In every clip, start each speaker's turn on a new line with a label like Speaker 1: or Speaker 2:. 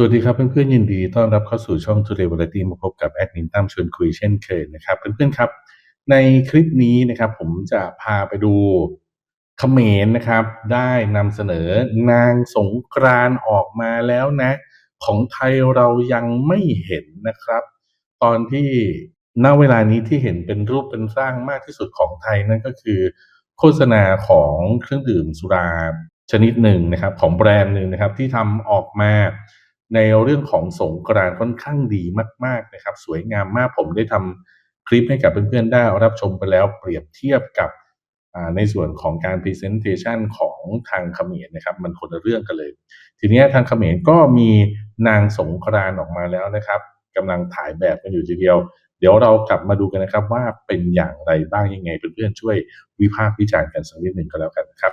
Speaker 1: สวัสดีครับเพื่อนๆยินดีต้อนรับเข้าสู่ช่อง Today Variety มาพบกับแอดมินตั้มชวนคุยเช่นเคยนะครับเพื่อนๆครับ ในคลิปนี้นะครับผมจะพาไปดูเขมรนะครับ ได้นำเสนอนางสงกรานออกมาแล้วนะ ของไทยเรายังไม่เห็นนะครับ ตอนที่ณเวลานี้ที่เห็นเป็นรูปเป็นร่างมากที่สุดของไทยนั่นก็คือ โฆษณาของเครื่องดื่มสุราชนิดหนึ่งนะครับ ของแบรนด์หนึ่งนะครับ ที่ทำออกมา ในเรื่องของสงกรานต์ค่อนข้างดีมาก ๆนะครับ สวยงามมากผมได้ทำคลิปให้กับเพื่อนๆได้รับชมไปแล้วเปรียบเทียบกับในส่วนของการ Presentation ของทางเขมรนะครับ มันคนละเรื่องกันเลย ทีนี้ทางเขมรก็มีนางสงกรานต์ออกมาแล้วนะครับกำลังถ่ายแบบกันอยู่ทีเดียว เดี๋ยวเรากลับมาดูกันนะครับว่าเป็นอย่างไรบ้างยังไงเพื่อนๆช่วยวิพากษ์วิจารณ์กันสักนิดหนึ่งก็แล้วกันนะครับ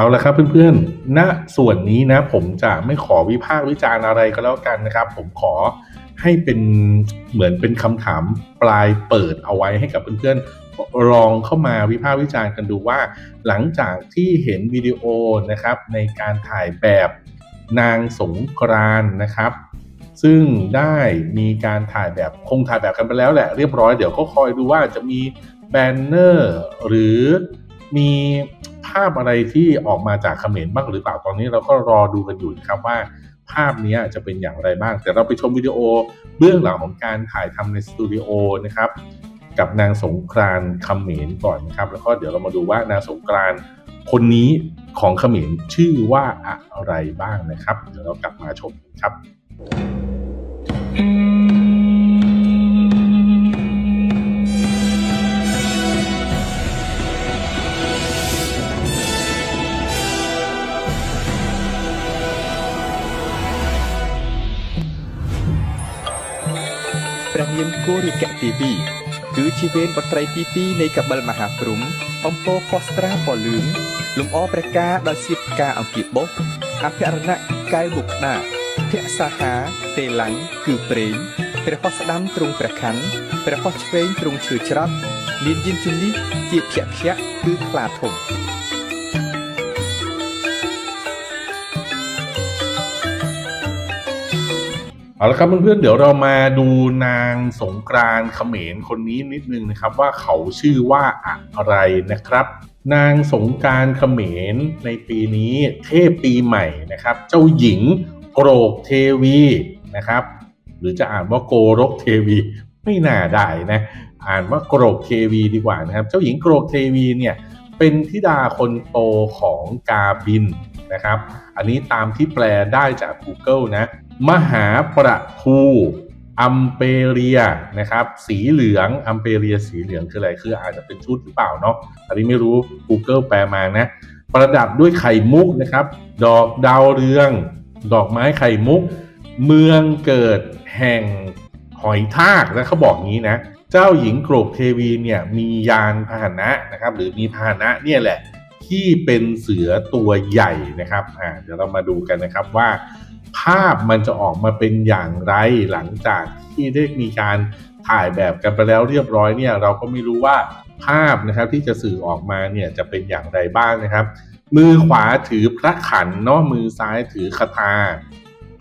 Speaker 1: เอาละครับเพื่อนๆ ณ ส่วนนี้นะผมจะไม่ขอวิพากษ์วิจารณ์อะไรก็แล้วกันนะครับ ผมขอให้เป็นเหมือนเป็นคำถามปลายเปิดเอาไว้ให้กับเพื่อนๆลองเข้ามาวิพากษ์วิจารณ์กันดูว่า หลังจากที่เห็นวิดีโอนะครับในการถ่ายแบบนางสงกรานนะครับ ซึ่งได้มีการถ่ายแบบคงถ่ายแบบกันไปแล้วแหละเรียบร้อยเดี๋ยวก็คอยดูว่าจะมีแบนเนอร์หรือมี ภาพอะไรที่ออกมาจากเขมรบ้างหรือเปล่าตอนนี้เราก็รอดูกันอยู่นะครับว่าภาพนี้จะเป็นอย่างไรบ้าง แต่เราไปชมวิดีโอเบื้องหลังของการถ่ายทำในสตูดิโอนะครับกับนางสงกรานเขมรก่อนนะครับ แล้วก็เดี๋ยวเรามาดูว่านางสงกรานคนนี้ของเขมรชื่อว่าอะไรบ้างนะครับ เดี๋ยวเรากลับมาชมกันครับ
Speaker 2: ព្រះនាមគោរិកៈទេវីគឺជាវេនបត្រីទី2នៃកបិលមហាព្រំអំពរផស្ត្រាពណ៌លឿងលំអព្រះការដោយសៀបផ្កាអង្គាបុសអភរណៈកែវមុខដាភក្សាហាទេឡាំងគឺប្រេងព្រះហស្តស្ដាំទ្រង់ព្រះខ័នព្រះហស្តឆ្វេងទ្រង់ឈើច្រត់មានយានជំនិះជាភក្យៈគឺខ្លាធំ
Speaker 1: เอาละครับเพื่อนๆเดี๋ยวเรามาดูนางสงกรานเขมรคนนี้นิดนึงนะครับว่าเขาชื่อว่าอะไรนะครับ นางสงการเขมรในปีนี้เทพปีใหม่นะครับ เจ้าหญิงโกรกเทวีนะครับ หรือจะอ่านว่าโกรกเทวีไม่น่าได้นะอ่านว่าโกรกเทวีดีกว่านะครับ เจ้าหญิงโกรกเทวีเนี่ยเป็นธิดาคนโตของกาบินนะครับ อันนี้ตามที่แปลได้จาก Google นะ มหาประภูอัมเปเรียนะครับ สีเหลืองอัมเปเรียสีเหลืองคืออะไรคืออาจจะเป็นชุดหรือเปล่าเนาะอันนี้ไม่รู้ Google แปลมานะ ประดับด้วยไข่มุกนะครับ ดอกดาวเรือง ดอกไม้ไข่มุก เมืองเกิดแห่งหอยทากนะเขาบอกงี้นะ เจ้าหญิงโกรกเทวีเนี่ยมียานพาหนะนะครับ หรือมีพาหนะเนี่ยแหละที่เป็นเสือตัวใหญ่นะครับอ่าเดี๋ยวเรามาดูกันนะครับว่า ภาพมันจะออกมาเป็นอย่างไรหลังจากที่ได้มีการถ่ายแบบกันไปแล้วเรียบร้อยเนี่ยเราก็ไม่รู้ว่าภาพนะครับที่จะสื่อออกมาเนี่ยจะเป็นอย่างไรบ้างนะครับ มือขวาถือพระขันเนาะมือซ้ายถือคาถา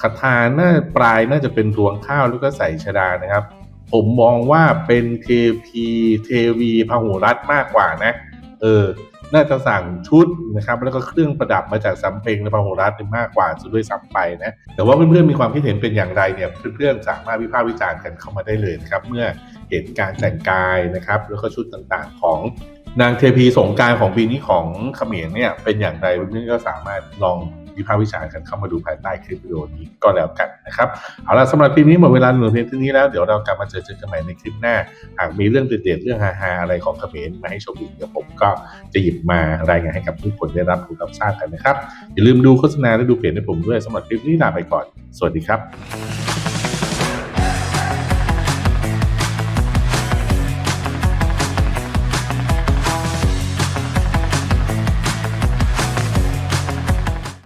Speaker 1: คาถาหน้าปลายน่าจะเป็นรวงข้าวแล้วก็ใส่ชดานะครับ ผมมองว่าเป็นเทพีเทวีพหุรัตน์มากกว่านะ เออ น่าจะสั่งชุดนะครับแล้วก็เครื่องประดับมาจากสำเพลงและพหรัฐมากกว่าจะด้วยซ้ำไปนะแต่ว่าเพื่อนๆมีความคิดเห็นเป็นอย่างไรเนี่ยเพื่อนๆสามารถวิพากษ์วิจารณ์กันเข้ามาได้เลยนะครับเมื่อเห็นการแต่งกายนะครับแล้วก็ชุดต่างๆของนางเทพีสงการของปีนี้ของเขมรเนี่ยเป็นอย่างไรเพื่อนๆก็สามารถลอง วิพากษ์วิจารณ์กันเข้ามาดูภายใต้คลิปวิดีโอนี้ก็แล้วกันนะครับเอาละสำหรับคลิปนี้หมดเวลาหนูเพียงเท่านี้แล้วเดี๋ยวเรากลับมาเจอเจอกันใหม่ในคลิปหน้า หากมีเรื่องเด็ดๆเรื่องฮาๆอะไรของเขมรมาให้ชมอีกเดี๋ยวผมก็จะหยิบมารายงานให้กับทุกคนได้รับรู้รับทราบกันนะครับอย่าลืมดูโฆษณาและดูเพจให้ผมด้วยสำหรับคลิปนี้ลาไปก่อน สวัสดีครับ